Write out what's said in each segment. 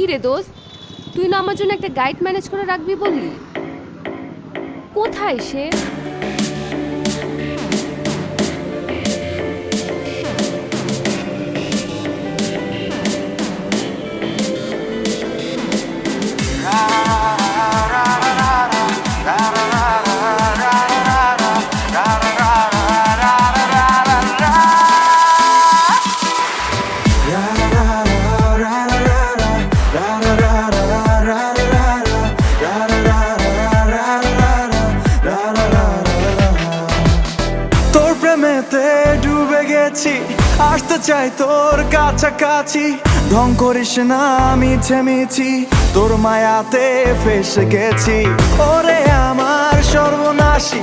কি রে দোস্ত? তুই না আমার জন্য একটা গাইড ম্যানেজ করে রাখবি বললি? কোথায় সে? ডুবে গেছি আসতে চাই তোর কাছাকাছি। ঢং করিস না, আমি মিছি তোর মায়াতে ফেসে গেছি। ওরে আমার সর্বনাশী,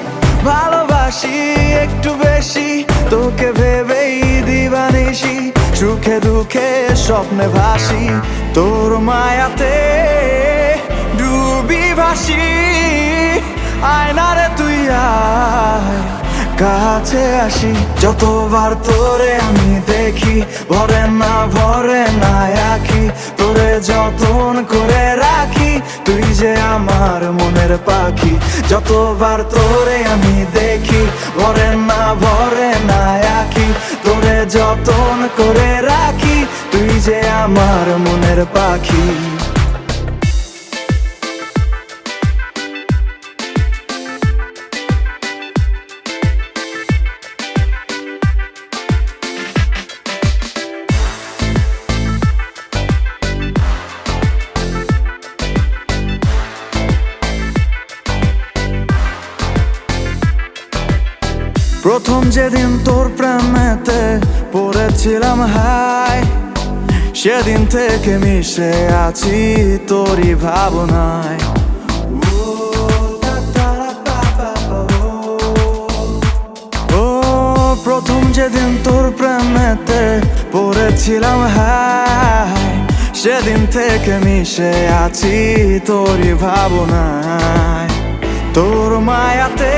ভালোবাসি একটু বেশি। তোকে ভেবেই দিবানিসি সুখে দুঃখে স্বপ্নে ভাসি। তোর মায়াতে ডুবি ভাসি, আয়নারে তুই আয়। কাছে আসি, যতবার তোরে আমি দেখি, ভরে না ভরে না আখি তোরে যতন করে রাখি, তুই যে আমার মনের পাখি। যতবার তোরে আমি দেখি, ভরে না ভরে না আখি তোরে যতন করে রাখি, তুই যে আমার মনের পাখি। প্রথম যেদিন তোর প্রেমেতে পড়েছিলাম হাই সেদিন থেকে মিশে আছি তোরই ভাবনায়। ও, প্রথম যেদিন তোর প্রেমেতে পড়েছিলাম হাই সেদিন থেকে মিশে আছি তোরই ভাবনায়। তোর মায়াতে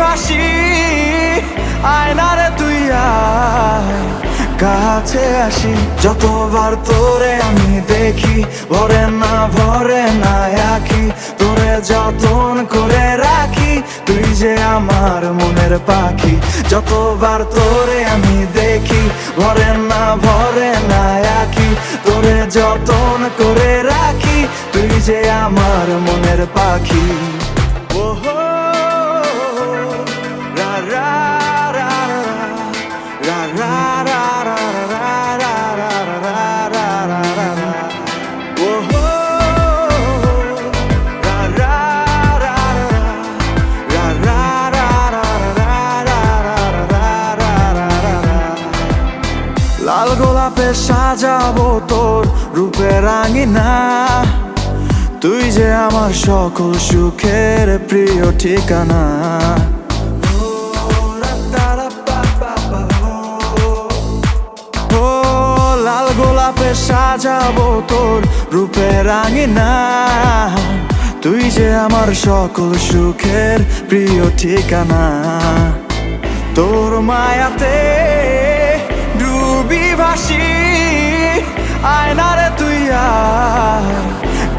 ভাসি আয়নারে তুই কাছে আসি। যতবার তোরে আমি দেখি, ভরে না ভরে না আখি তোরে যতন করে রাখি, তুই যে আমার মনের পাখি। যতবার তোরে আমি দেখি, ভরে না ভরে না আখি তোরে যতন করে রাখি, তুই যে আমার মনের পাখি। গোলাপে সাজাবো তোর রূপে রাঙিনা। তুই যে আমার সকল সুখের প্রিয় ঠিকানা। লাল গোলাপে সাজাবো তোর রূপে রাঙিনা। তুই যে আমার সকল সুখের প্রিয় ঠিকানা। তোর মায়াতে ডুবি ভাসি আয়নারে তুই আয়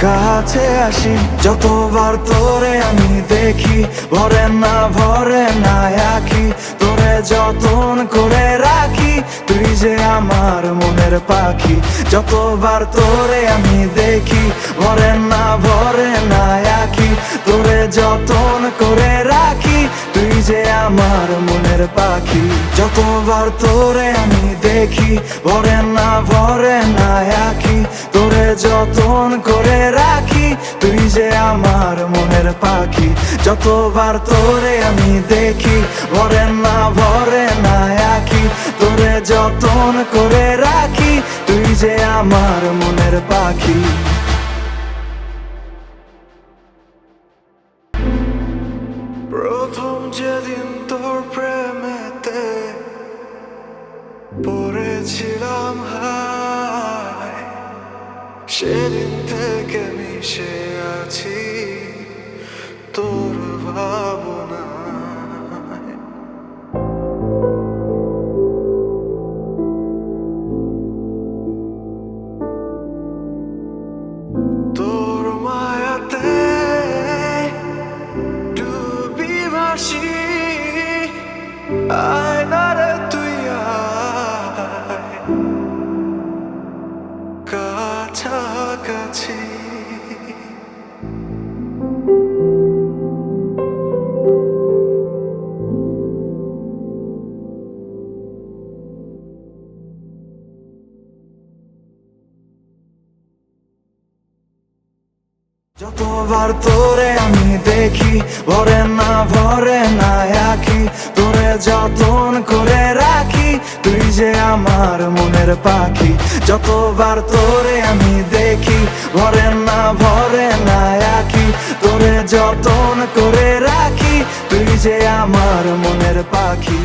কাছে আসি। যতবার তোরে আমি দেখি, ভরে না ভরে না, আখি। তোরে যতন করে রাখি, তুই যে আমার মনের পাখি। যতবার তোরে আমি দেখি, ভরে না ভরে না, আখি। তোরে যতন করে পাখি। যতবার তোরে আমি দেখি, ভরে না ভরে না আখি তোরে যতন করে রাখি, তুই যে আমার মনের পাখি। যতবার তোরে আমি দেখি, ভরে না ভরে না আখি তোরে যতন করে রাখি, তুই যে আমার মনের পাখি। প্রথম যেদিন ছিলাম হায় সেদিন থেকে মিশে আছি তোর ভাবনা তোর যতবার তোরে আমি দেখি, ভরে না ভরে না আঁকি তোরে যতন করে রাখি, তুই যে আমার মনের পাখি। যতবার তোরে আমি দেখি, ভরে না ভরে না আঁকি তোরে যতন করে রাখি, তুই যে আমার মনের পাখি।